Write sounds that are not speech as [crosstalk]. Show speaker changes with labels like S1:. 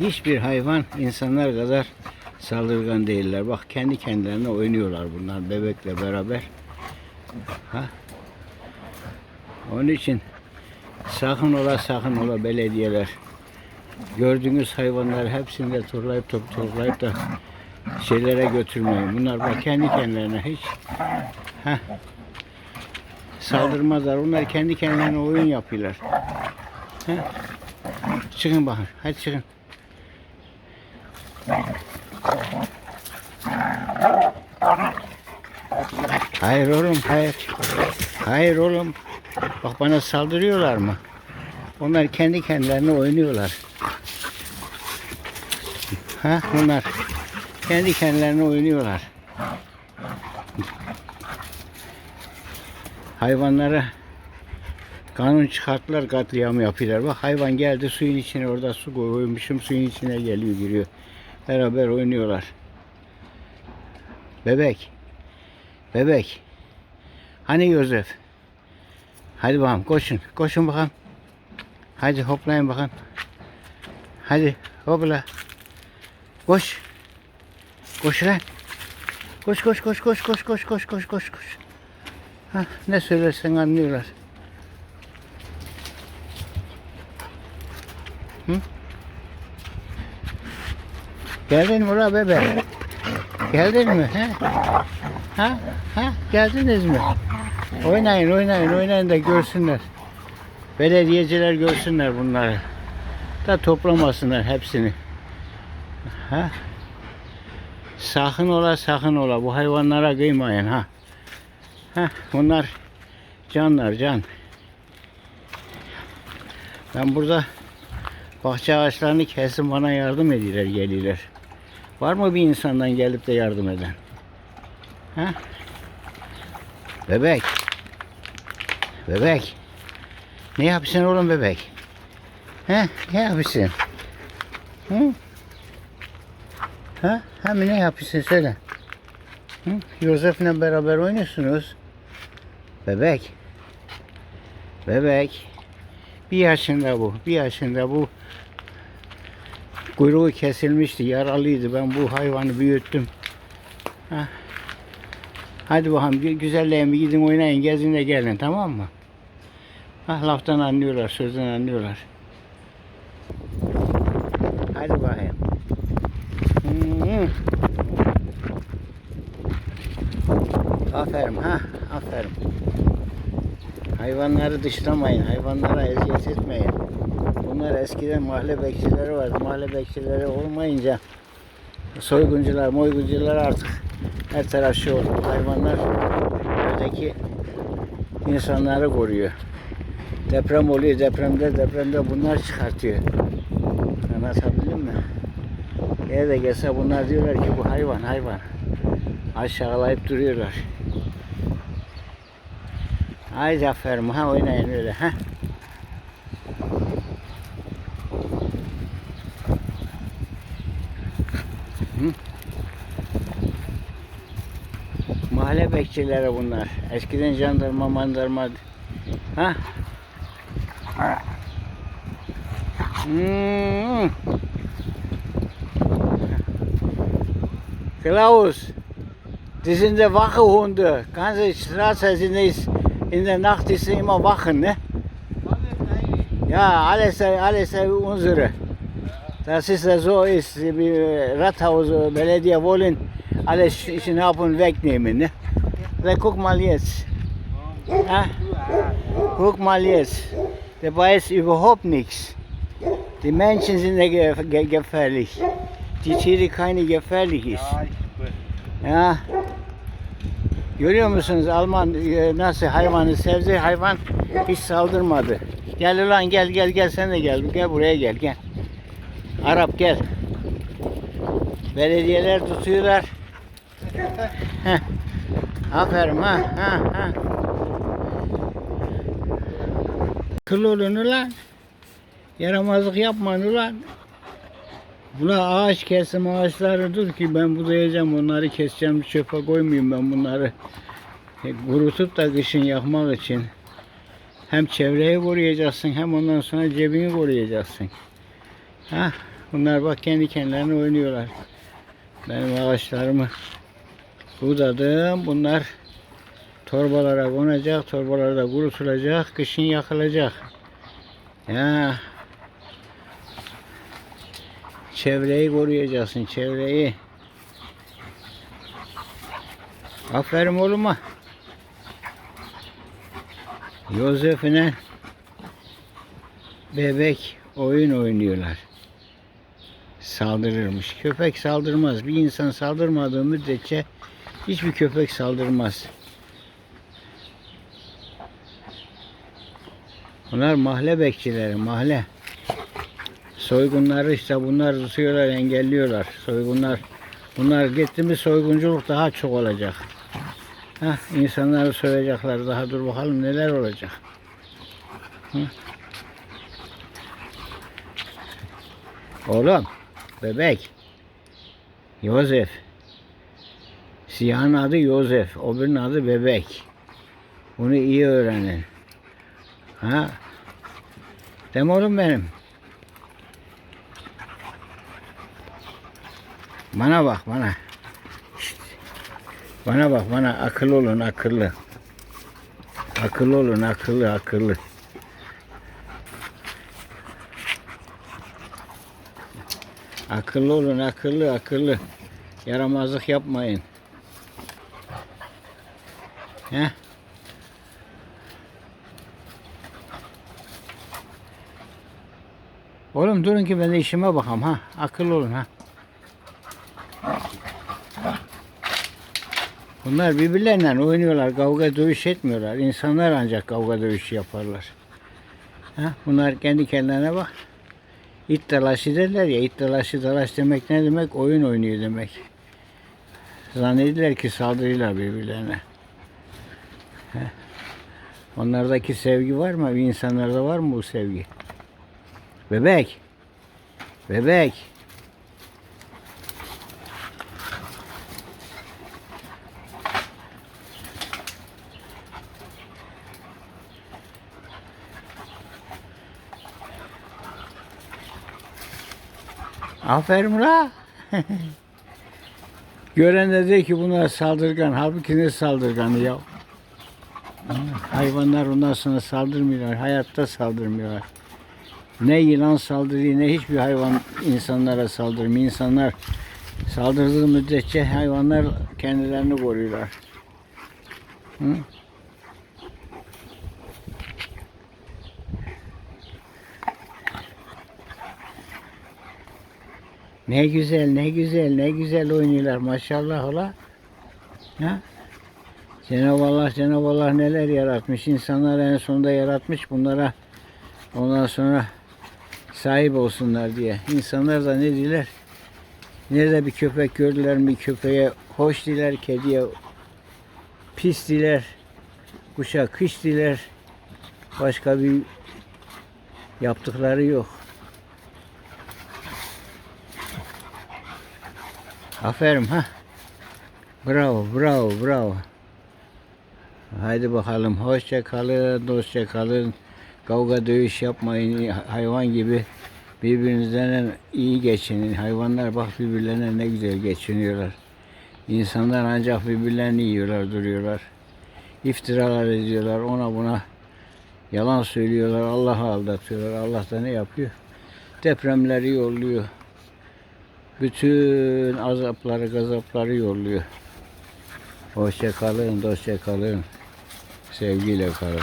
S1: Hiçbir hayvan insanlar kadar saldırgan değiller. Bak kendi kendilerine oynuyorlar bunlar bebekle beraber. Ha? Onun için sakın ola sakın ola belediyeler. Gördüğünüz hayvanları hepsini de turlayıp top toplayıp da şeylere götürmeyin. Bunlar bak kendi kendilerine hiç ha saldırmazlar. Onlar kendi kendilerine oyun yapıyorlar. Ha? Çıkın bakın. Hadi çıkın. Hayır oğlum hayır. Hayır oğlum. Bak bana saldırıyorlar mı? Onlar kendi kendilerine oynuyorlar. Ha bunlar kendi kendilerine oynuyorlar. Hayvanlara kanun çıkarttılar katliamı yapıyorlar. Bak hayvan geldi suyun içine orada su koymuşum suyun içine geliyor giriyor. Beraber oynuyorlar. Bebek. Bebek. Hani Yosef? Hadi bakalım koşun. Koşun bakalım. Hadi hoplayın bakalım. Hadi hopla. Koş. Koş lan. Koş koş koş koş koş koş koş koş koş koş. Ha, ne söylersen anlıyorlar. Hı? Geldin mi bebe? Geldin mi? He? Ha? Ha? Geldiniz mi? Oynayın oynayın oynayın da görsünler. Belediyeciler görsünler bunları. Da toplamasınlar hepsini. Ha? Sakın ola sakın ola bu hayvanlara kıymayın ha. Ha bunlar canlar can. Ben burada bahçe ağaçlarını kesin bana yardım ediyorlar geliyorlar. Var mı bir insandan gelip de yardım eden? Ha? Bebek. Bebek. Ne yapıyorsun oğlum bebek? He? Ne yapıyorsun? Hı? Ha? Hem ne yapıyorsun söyle. Hı? Beraber oynuyorsunuz. Bebek. Bebek. Bir yaşında bu. Bir yaşında bu. Kuyruğu kesilmişti. Yaralıydı. Ben bu hayvanı büyüttüm. Ha. Hadi bakalım gü- güzelleyin bir gidin oynayın. Gezin de gelin tamam mı? Ha, laftan anlıyorlar. Sözden anlıyorlar. Hadi bakayım. Hmm. Aferin ha, aferin. Hayvanları dışlamayın, hayvanlara eziyet etmeyin. Bunlar eskiden mahalle bekçileri vardı. Mahalle bekçileri olmayınca soyguncular, moyguncular artık her taraf şey oldu. Hayvanlar öteki insanları koruyor. Deprem oluyor, depremde depremde bunlar çıkartıyor. Anlatabildim mi? Nerede gelse bunlar diyorlar ki bu hayvan hayvan. Aşağılayıp duruyorlar. Ay Zafer'im ha oynayın öyle ha. Mahalle bekçileri bunlar. Eskiden jandarma mandarma. Ha? Hmm. Klaus, das sind die Wachehunde. Ganze Straße sind ist, in der Nacht ist immer Wachen, ne? Ja, alles, alles unsere. Das ist so, ist wie Rathaus, Belediye wollen alles schnappen und wegnehmen, ne? Da guck mal jetzt. Ja? Guck mal jetzt. Der weiß überhaupt nichts. Die Menschen sind ja ge ge gefährlich. Die Tiere keine gefährlich ist. Ya. Görüyor musunuz Alman e, nasıl hayvanı sevdi hayvan hiç saldırmadı. Gel ulan gel gel gel sen de gel. Gel buraya gel gel. Arap gel. Belediyeler tutuyorlar. Heh. Aferin ha ha ha. Kıl ulan. Yaramazlık yapmayın ulan. Buna ağaç kesim ağaçları dur ki ben budayacağım onları keseceğim çöpe koymayayım ben bunları. E, kurutup da kışın yakmak için. Hem çevreyi koruyacaksın hem ondan sonra cebini koruyacaksın. Ha, Bunlar bak kendi kendilerine oynuyorlar. Benim ağaçlarımı budadım. Bunlar torbalara konacak. Torbalarda kurutulacak. Kışın yakılacak. Ya çevreyi koruyacaksın. Çevreyi. Aferin oğluma. Yosef'ine bebek oyun oynuyorlar. Saldırırmış. Köpek saldırmaz. Bir insan saldırmadığı müddetçe hiçbir köpek saldırmaz. Bunlar mahalle bekçileri, mahalle. Soygunları işte bunlar tutuyorlar, engelliyorlar. Soygunlar, bunlar gitti mi soygunculuk daha çok olacak. Heh, insanları soyacaklar daha dur bakalım neler olacak. Hı? Oğlum, bebek. Yosef. Siyahın adı Yosef, öbürünün adı bebek. Bunu iyi öğrenin. Ha? Mi oğlum benim? Bana bak bana. Bana bak bana akıllı olun akıllı. Akıllı olun akıllı akıllı. Akıllı olun akıllı akıllı. Yaramazlık yapmayın. He? Oğlum durun ki ben de işime bakam ha. Akıllı olun ha. Bunlar birbirleriyle oynuyorlar. Kavga dövüş etmiyorlar. İnsanlar ancak kavga dövüşü yaparlar. Ha? Bunlar kendi kendilerine bak. İt dalaşı derler ya. it dalaşı dalaş demek ne demek? Oyun oynuyor demek. Zannediler ki saldırıyorlar birbirlerine. Onlardaki sevgi var mı? İnsanlarda var mı bu sevgi? Bebek. Bebek. Aferin la. [laughs] Gören de diyor ki bunlar saldırgan. Halbuki ne saldırganı ya? Hayvanlar ondan sonra saldırmıyorlar. Hayatta saldırmıyorlar. Ne yılan saldırıyor ne hiçbir hayvan insanlara saldırmıyor. İnsanlar saldırdığı müddetçe hayvanlar kendilerini koruyorlar. Hı? Ne güzel, ne güzel, ne güzel oynuyorlar maşallah ola. Ha? Cenab-ı Allah, Cenab-ı Allah neler yaratmış. İnsanlar en sonunda yaratmış bunlara. Ondan sonra sahip olsunlar diye. İnsanlar da ne diler? Nerede bir köpek gördüler mi köpeğe hoş diler, kediye pis diler, kuşa kış diler. Başka bir yaptıkları yok. Aferin ha. Bravo, bravo, bravo. Haydi bakalım. Hoşça kalın, dostça kalın. Kavga dövüş yapmayın. Hayvan gibi birbirinizden iyi geçinin. Hayvanlar bak birbirlerine ne güzel geçiniyorlar. İnsanlar ancak birbirlerini yiyorlar, duruyorlar. İftiralar ediyorlar ona buna. Yalan söylüyorlar, Allah'ı aldatıyorlar. Allah da ne yapıyor? Depremleri yolluyor. Bütün azapları, gazapları yolluyor. Hoşça kalın, dostça kalın. Sevgiyle kalın.